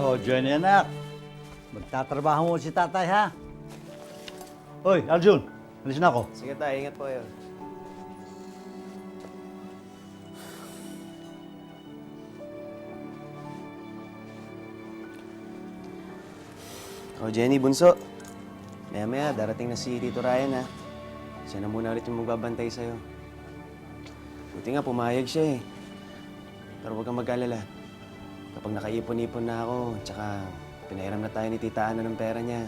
Oh, Jenny anak. Magtatrabaho mo si tatay ha. Hoy, Aljun. Alis na ako. Sige tayo, ingat po kayo. Oh, Jenny, bunso. Maya-maya, darating na si Tito Ryan, ha? Siya na muna ulit yung magbabantay sa'yo. Buti nga, pumayag siya, eh. Pero huwag kang mag-alala. Kapag nakaipon-ipon na ako, tsaka pinahiram na tayo ni Tita Ana ng pera niya,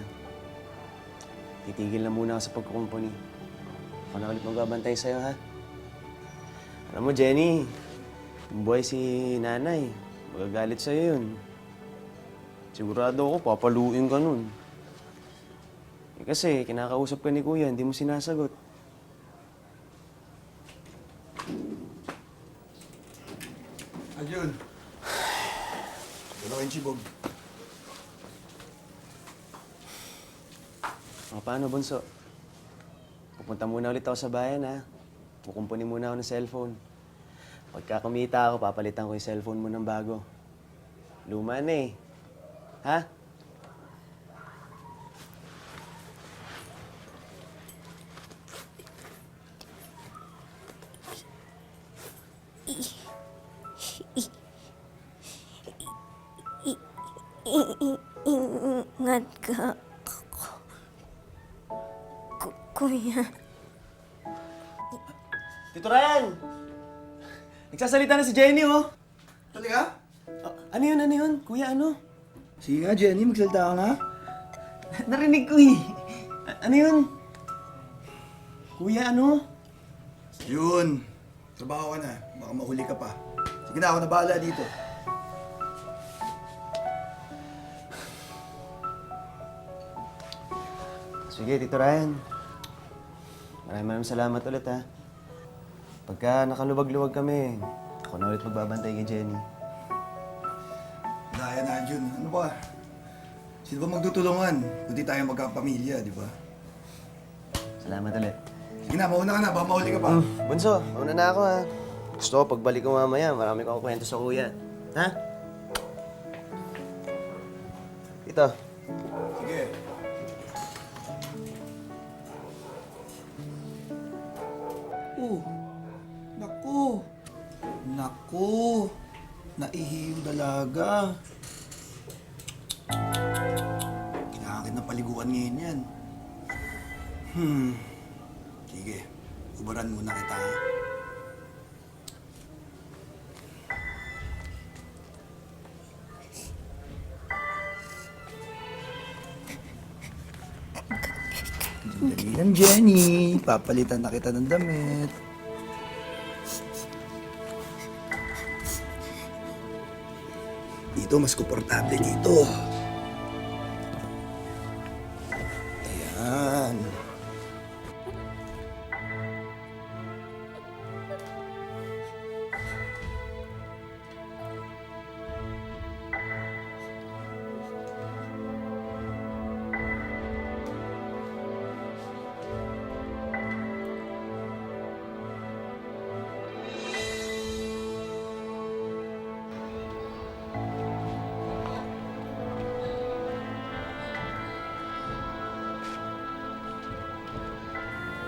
titigil na muna ako sa pagkukumpuni. Ako na ulit magbabantay sa'yo, ha? Alam mo, Jenny, yung buhay si nanay, magagalit sa'yo yun. Sigurado ako, papaluin ka nun. Eh, kasi, kinakausap ka ni Kuya, hindi mo sinasagot. Ayun. Wala kayong chibog. O, paano, Bunso? Pupunta muna ulit ako sa bayan, ha? Kukumpuni muna ako ng cellphone. Pagka kumita ako, papalitan ko yung cellphone mo ng bago. Luma na eh. Ha? Tito Ryan! Nagsasalita na si Jenny, oh! Talaga? Ah, ano yun, ano yun? Kuya, ano? Sige nga, Jenny. Magsalita ka nga. Narinig ko eh. Ano yun? Kuya, ano? Yun. Trabaho ka na. Baka mahuli ka pa. Sige na, ako na bahala dito. Sige, Tito Ryan. Maraming maraming salamat ulit, ha. Pagka nakaluwag-luwag kami, ako na ulit magbabantay kay Jenny. Daya na, Jun. Ano ba? Sino ba magtutulungan? Kundi tayo magkapamilya, di ba? Salamat ulit. Sige na, mauna ka na. Baka mahuli ka pa. Mm, Bunso, mauna na ako, ha. Gusto ko, pagbalik ko mamaya, marami kong kwento sa kuya. Ha? Ito. Dalaga. Kailangan ng paliguan ngayon yan. Hmm. Sige. Ubaran muna kita. ha? Dali lang, Jenny. Papalitan na kita ng damit. Dito, mas komportable dito.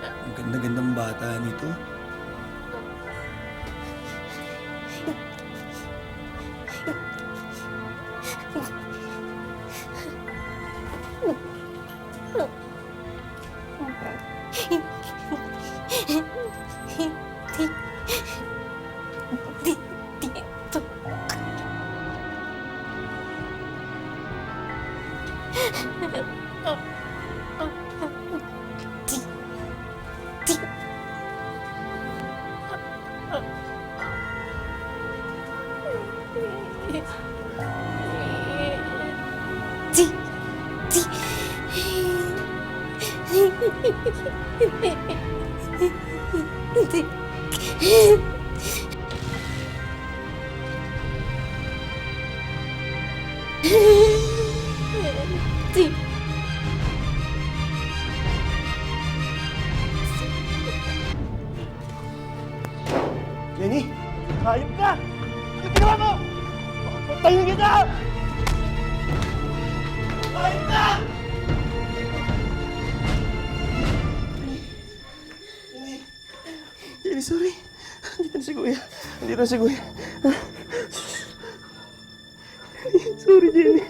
Ang ganda-gandang bata nito. Dito. Di. Di. Di. na ginawa mo! Patayin kita! Patayin kita! Jenny, sorry. Andito na si Kuya. Andito na si Kuya. Sorry, Jenny.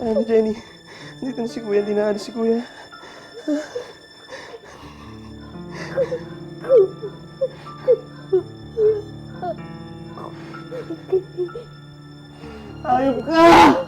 Ano, Jenny? Andito na si Kuya. Hindi na ano si Kuya. Ha? Ayop ka!